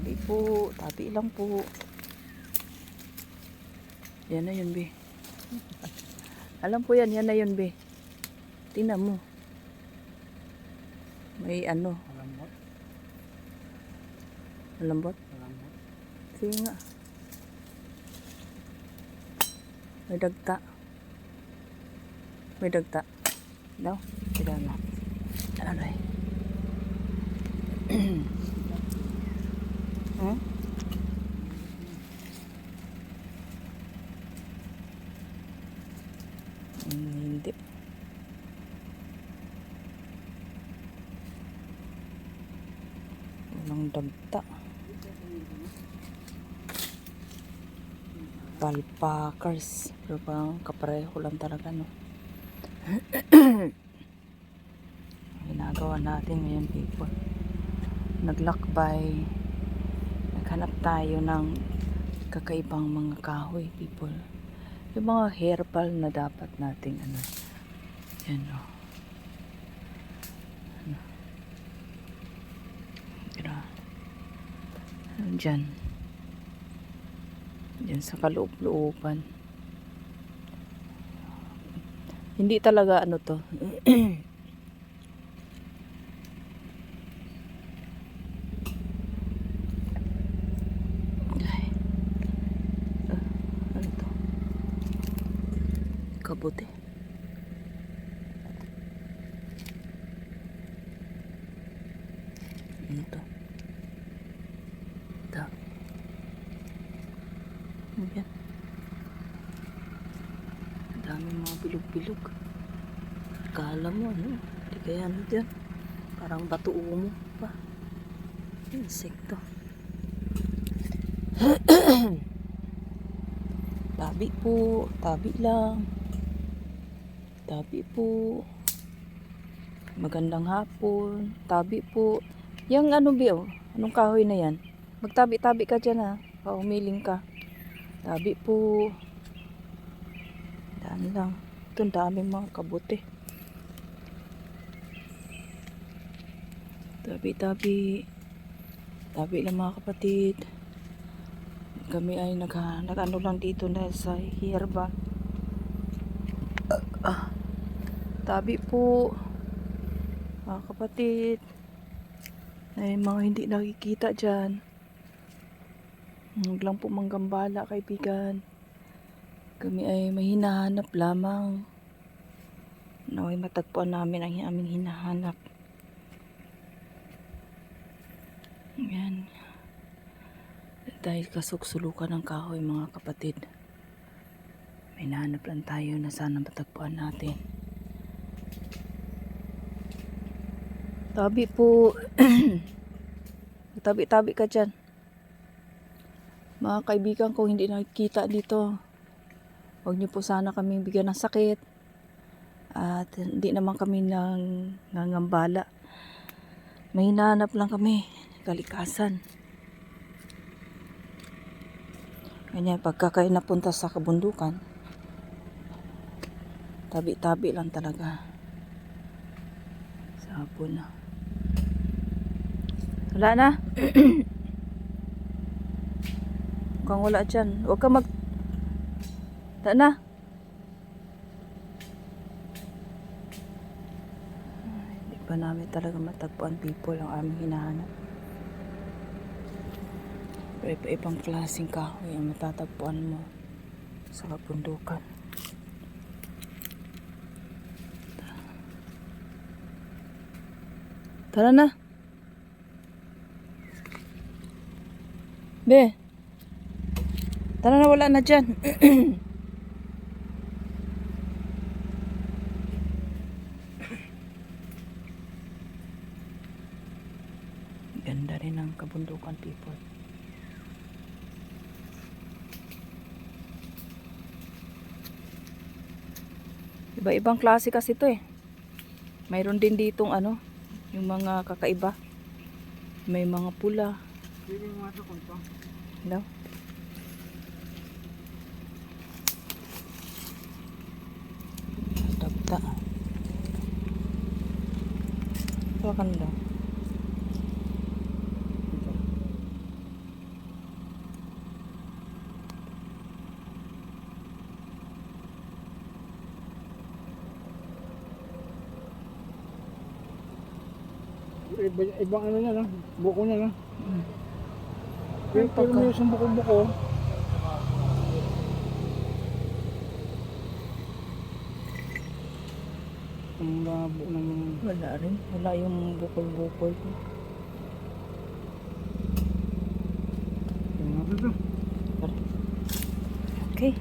Tabi po, tabi lang po. Yan na yun, be. Alam po yan, yan na yun, be. Tingnan mo. May ano, Malambot. malambot. Malambot. Sige nga. May dagta. May dagta. Daw, sila na. Ano eh? hmm? Hindi. Walang dagta. Palpakers. Pero parang kapareho lang talaga, no? Ginagawa natin ngayon, people. Naglakbay. Naghanap tayo ng kakaibang mga kahoy, people. Yung mga herbal na dapat nating ano. Yan, no? Ano? Tira. Ano dyan? Diyan sa kaloob-looban. Hindi talaga ano to. Ay. Ah, ano to? Kabuti. Ano to? Ito. Ayan. Ang daming mga bilog-bilog. Kala mo, ano? Hindi kaya ano dyan? Parang bato umo pa. Insekto. tabi po. Tabi lang. Tabi po. Magandang hapon. Tabi po. Yang ano bi oh? Anong kahoy na yan? Magtabi-tabi ka dyan ha. Paumiling ka. Tabi po. Daan lang. Ito ang daming mga kabuti. Tabi-tabi. Tabi lang mga kapatid. Kami ay nag, nag-ano lang dito na sa hierba. Tabi po. Mga kapatid. Ay mga hindi nakikita dyan. Huwag lang po manggambala, kaibigan. Kami ay may hinahanap lamang. Naway matagpuan namin ang aming hinahanap. Yan. Dahil kasuksulukan ng kahoy mga kapatid. May nahanap lang tayo na sana matagpuan natin. Tabi po. Tabi-tabi ka dyan. Mga kaibigan ko hindi nakikita dito. Huwag niyo po sana kami bigyan ng sakit. At hindi naman kami nang nangambala. May hinahanap lang kami. Kalikasan. Ganyan, pagka kayo napunta sa kabundukan, tabi-tabi lang talaga. Sa hapon na. Wala na. Kung wala dyan, huwag ka mag... Ta na. Hindi pa namin talaga matagpuan people ang aming hinahanap. Pero iba-ibang klaseng kahoy ang matatagpuan mo sa kabundukan. Tara na. Be. Tara na, wala na dyan. Ganda rin ang kabundukan people. Iba-ibang klase kasi ito eh. Mayroon din ditong ano, yung mga kakaiba. May mga pula. Hello? Dabta. Ito ka nila. Ibang ano niya, no? buko niya. No? Mm. Pero pagka- may isang buko-buko. Ang labo ng... Wala rin. Wala yung bukol-bukol. Natin to. Okay.